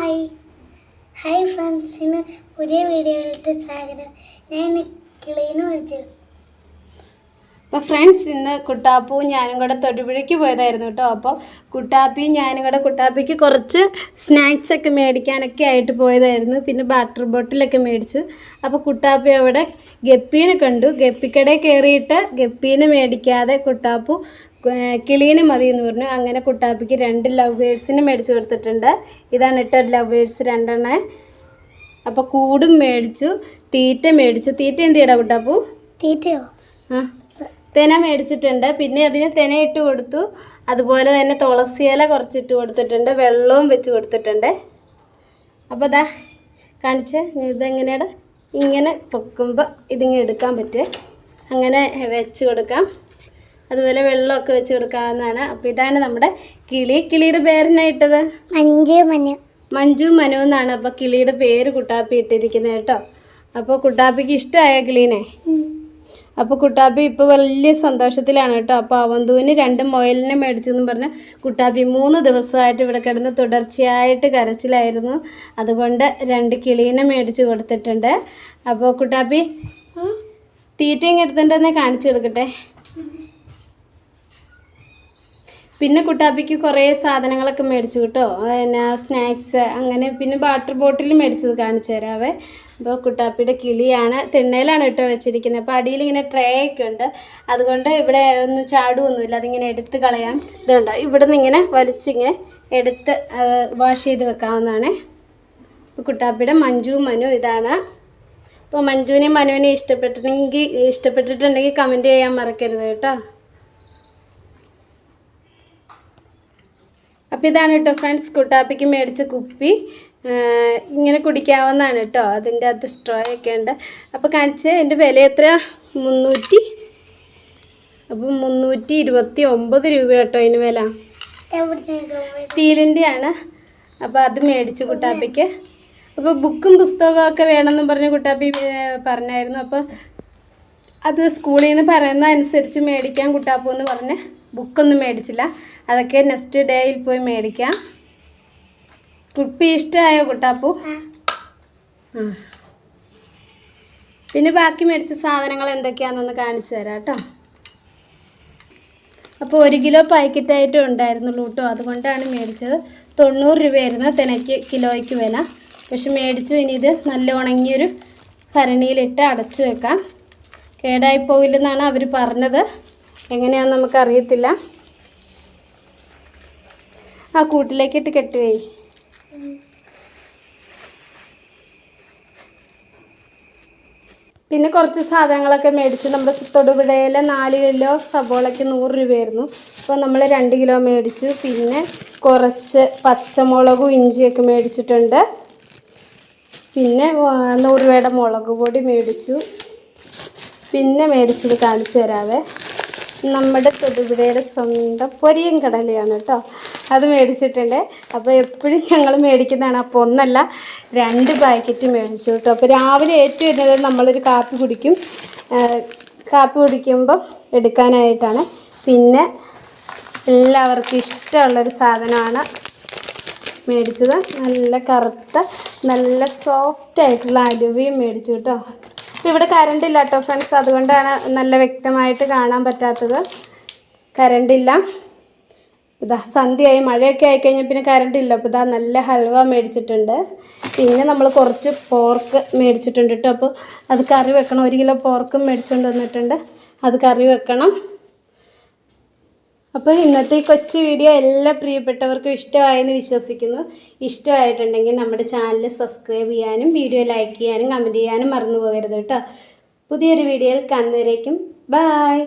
Hi hi ഫ്രണ്ട്സിന് പുതിയ വീഡിയോയിലേക്ക് സ്വാഗതം. ഞാൻ കിളീന്ന് വിളിച്ചു അപ്പോൾ ഫ്രണ്ട്സ് ഇന്ന് കുട്ടാപ്പും ഞാനും കൂടെ തൊടുപുഴയ്ക്ക് പോയതായിരുന്നു കേട്ടോ അപ്പോൾ കുട്ടാപ്പിയും ഞാനും കൂടെ കുട്ടാപ്പിക്ക് കുറച്ച് സ്നാക്സ് ഒക്കെ മേടിക്കാനൊക്കെ ആയിട്ട് പോയതായിരുന്നു. പിന്നെ വാട്ടർ ബോട്ടിലൊക്കെ മേടിച്ചു. അപ്പോൾ കുട്ടാപ്പി അവിടെ ഗപ്പീനെ കണ്ടു. ഗപ്പിക്കടയിൽ കയറിയിട്ട് ഗപ്പീനെ മേടിക്കാതെ കുട്ടാപ്പു കിളീന് മതി എന്ന് പറഞ്ഞു. അങ്ങനെ കുട്ടാപ്പിക്ക് രണ്ട് ലവേഴ്സിന് മേടിച്ചു കൊടുത്തിട്ടുണ്ട്. ഇതാണ് ഇട്ട ലവേഴ്സ് രണ്ടെണ്ണം. അപ്പോൾ കൂടും മേടിച്ചു തീറ്റ മേടിച്ചു. തീറ്റ എന്ത് ചെയ്യടാ കുട്ടാപ്പു? തീറ്റയോ? ആ. തെന മേടിച്ചിട്ടുണ്ട്. പിന്നെ അതിന് തെന ഇട്ട് കൊടുത്തു. അതുപോലെ തന്നെ തുളസി ഇല കുറച്ചിട്ട് കൊടുത്തിട്ടുണ്ട്. വെള്ളവും വെച്ച് കൊടുത്തിട്ടുണ്ട്. അപ്പോൾ ദാ കാണിച്ച്. ഇതെങ്ങനെയാണ് ഇങ്ങനെ പൊക്കുമ്പോൾ ഇതിങ്ങനെ എടുക്കാൻ പറ്റുമേ അങ്ങനെ വെച്ച് കൊടുക്കാം. അതുപോലെ വെള്ളമൊക്കെ വെച്ച് കൊടുക്കാവുന്നതാണ്. അപ്പോൾ ഇതാണ് നമ്മുടെ കിളി. കിളിയുടെ പേരെന്നാ ഇട്ടത്? മഞ്ജു മനു. മഞ്ജു മനു എന്നാണ്. അപ്പോൾ കിളിയുടെ പേര് കുട്ടാപ്പി ഇട്ടിരിക്കുന്നത് കേട്ടോ. അപ്പോൾ കുട്ടാപ്പിക്ക് ഇഷ്ടമായ കിളീനെ. അപ്പോൾ കുട്ടാപ്പി ഇപ്പോൾ വലിയ സന്തോഷത്തിലാണ് കേട്ടോ. അപ്പോൾ അവന്തുവിന് രണ്ട് മൊയലിനെ മേടിച്ചു എന്ന് പറഞ്ഞ് കുട്ടാപ്പി മൂന്ന് ദിവസമായിട്ട് ഇവിടെ കിടന്ന് തുടർച്ചയായിട്ട് കരച്ചിലായിരുന്നു. അതുകൊണ്ട് രണ്ട് കിളീനെ മേടിച്ച് കൊടുത്തിട്ടുണ്ട്. അപ്പോൾ കുട്ടാപ്പി തീറ്റയും എടുത്തിട്ടുണ്ടെന്നെ കാണിച്ചു കൊടുക്കട്ടെ? പിന്നെ കുട്ടാപ്പിക്ക് കുറേ സാധനങ്ങളൊക്കെ മേടിച്ചു കേട്ടോ. പിന്നെ സ്നാക്സ് അങ്ങനെ പിന്നെ വാട്ടർ ബോട്ടിൽ മേടിച്ചത് കാണിച്ചു തരാവേ. അപ്പോൾ കുട്ടാപ്പിയുടെ കിളിയാണ് തിണ്ണയിലാണ് കേട്ടോ വെച്ചിരിക്കുന്നത്. അപ്പോൾ അടിയിൽ ഇങ്ങനെ ട്രേ ഒക്കെ ഉണ്ട്. അതുകൊണ്ട് ഇവിടെ ഒന്നും ചാടുമൊന്നുമില്ല അതിങ്ങനെ എടുത്ത് കളയാം. ഇതുണ്ടോ ഇവിടെ നിന്ന് ഇങ്ങനെ വലിച്ചിങ്ങനെ എടുത്ത് വാഷ് ചെയ്ത് വെക്കാവുന്നതാണ്. അപ്പോൾ കുട്ടാപ്പിയുടെ മഞ്ജു മനു ഇതാണ്. അപ്പോൾ മഞ്ജുവിനെയും മനുവിനെയും ഇഷ്ടപ്പെട്ടിട്ടുണ്ടെങ്കിൽ ഇഷ്ടപ്പെട്ടിട്ടുണ്ടെങ്കിൽ കമന്റ് ചെയ്യാൻ മറക്കരുത് കേട്ടോ. അപ്പോൾ ഇതാണ് കേട്ടോ ഫ്രണ്ട്സ് കുട്ടാപ്പിക്ക് മേടിച്ച കുപ്പി. ഇങ്ങനെ കുടിക്കാവുന്നതാണ് കേട്ടോ. അതിന്റെ അകത്ത് സ്ട്രോ ഒക്കെ ഉണ്ട്. അപ്പോൾ കാണിച്ച് എന്റെ വില എത്ര? മുന്നൂറ്റി അപ്പം മുന്നൂറ്റി ഇരുപത്തി ഒമ്പത് രൂപ കേട്ടോ അതിന് വില. സ്റ്റീലിന്റെ ആണ്. അപ്പോൾ അത് മേടിച്ചു കുട്ടാപ്പിക്ക്. അപ്പോൾ ബുക്കും പുസ്തകമൊക്കെ വേണമെന്നും പറഞ്ഞ് കുട്ടാപ്പി പറഞ്ഞായിരുന്നു. അപ്പോൾ അത് സ്കൂളിൽ നിന്ന് പറയുന്ന അനുസരിച്ച് മേടിക്കാൻ കുട്ടാപ്പൂ എന്ന് പറഞ്ഞ്. ബുക്കൊന്നും മേടിച്ചില്ല. അതൊക്കെ നെക്സ്റ്റ് ഡേയിൽ പോയി മേടിക്കാം. കുപ്പി ഇഷ്ടമായോ കുട്ടാപ്പൂ? പിന്നെ ബാക്കി മേടിച്ച സാധനങ്ങൾ എന്തൊക്കെയാണെന്നൊന്ന് കാണിച്ചു തരാം കേട്ടോ. അപ്പോൾ ഒരു കിലോ പാക്കറ്റായിട്ടും ഉണ്ടായിരുന്നുള്ളൂ കേട്ടോ. അതുകൊണ്ടാണ് മേടിച്ചത്. തൊണ്ണൂറ് രൂപയായിരുന്നു തിനയ്ക്ക് കിലോയ്ക്ക് വില. പക്ഷെ മേടിച്ചു. ഇനി ഇത് നല്ല ഉണങ്ങിയൊരു ഭരണിയിലിട്ട് അടച്ചു വെക്കാം. കേടായി പോയില്ലെന്നാണ് അവർ പറഞ്ഞത്. എങ്ങനെയാണെന്ന് നമുക്കറിയത്തില്ല. ആ കൂട്ടിലേക്കിട്ട് കെട്ടുവേ. പിന്നെ കുറച്ച് സാധനങ്ങളൊക്കെ മേടിച്ച് നമ്മുടെ തൊടുപുഴയിലെ നാല് കിലോ സബോളയ്ക്ക് നൂറ് രൂപയായിരുന്നു. അപ്പോൾ നമ്മൾ രണ്ട് കിലോ മേടിച്ചു. പിന്നെ കുറച്ച് പച്ചമുളകും ഇഞ്ചിയൊക്കെ മേടിച്ചിട്ടുണ്ട്. പിന്നെ നൂറ് രൂപയുടെ മുളക് പൊടി മേടിച്ചു. പിന്നെ മേടിച്ചത് കാണിച്ചു തരാവേ. നമ്മുടെ തൊടുപുഴയുടെ സ്വന്തം പൊരിയും കടലയാണ് കേട്ടോ. അത് മേടിച്ചിട്ടുണ്ട്. അപ്പോൾ എപ്പോഴും ഞങ്ങൾ മേടിക്കുന്നതാണ്. അപ്പോൾ ഒന്നല്ല രണ്ട് പാക്കറ്റ് മേടിച്ചു കേട്ടോ. അപ്പോൾ രാവിലെ ഏറ്റവും വരുന്നത് നമ്മളൊരു കാപ്പി കുടിക്കും. കാപ്പി കുടിക്കുമ്പം എടുക്കാനായിട്ടാണ്. പിന്നെ എല്ലാവർക്കും ഇഷ്ടമുള്ളൊരു സാധനമാണ് മേടിച്ചത്. നല്ല കറുത്ത നല്ല സോഫ്റ്റ് ആയിട്ടുള്ള അലുവയും മേടിച്ചു കേട്ടോ. ഇവിടെ കറണ്ട് ഇല്ല കേട്ടോ ഫ്രണ്ട്സ് അതുകൊണ്ടാണ് നല്ല വ്യക്തമായിട്ട് കാണാൻ പറ്റാത്തത്. കറണ്ട് ഇല്ല. ഇതാ സന്ധ്യയായി. മഴയൊക്കെ ആയിക്കഴിഞ്ഞാൽ പിന്നെ കറണ്ട് ഇല്ല. അപ്പോൾ ഇതാ നല്ല ഹൽവ മേടിച്ചിട്ടുണ്ട്. പിന്നെ നമ്മൾ കുറച്ച് പോർക്ക് മേടിച്ചിട്ടുണ്ട് കേട്ടോ. അപ്പോൾ അത് കറി വെക്കണം. ഒരു കിലോ പോർക്കും മേടിച്ചുകൊണ്ട് വന്നിട്ടുണ്ട്. അത് കറി വെക്കണം. അപ്പോൾ ഇന്നത്തെ ഈ കൊച്ചു വീഡിയോ എല്ലാ പ്രിയപ്പെട്ടവർക്കും ഇഷ്ടമായെന്ന് വിശ്വസിക്കുന്നു. ഇഷ്ടമായിട്ടുണ്ടെങ്കിൽ നമ്മുടെ ചാനൽ സബ്സ്ക്രൈബ് ചെയ്യാനും വീഡിയോ ലൈക്ക് ചെയ്യാനും കമന്റ് ചെയ്യാനും മറന്നു പോകരുത് കേട്ടോ. പുതിയൊരു വീഡിയോയിൽ കന്നുവരേക്കും ബായ്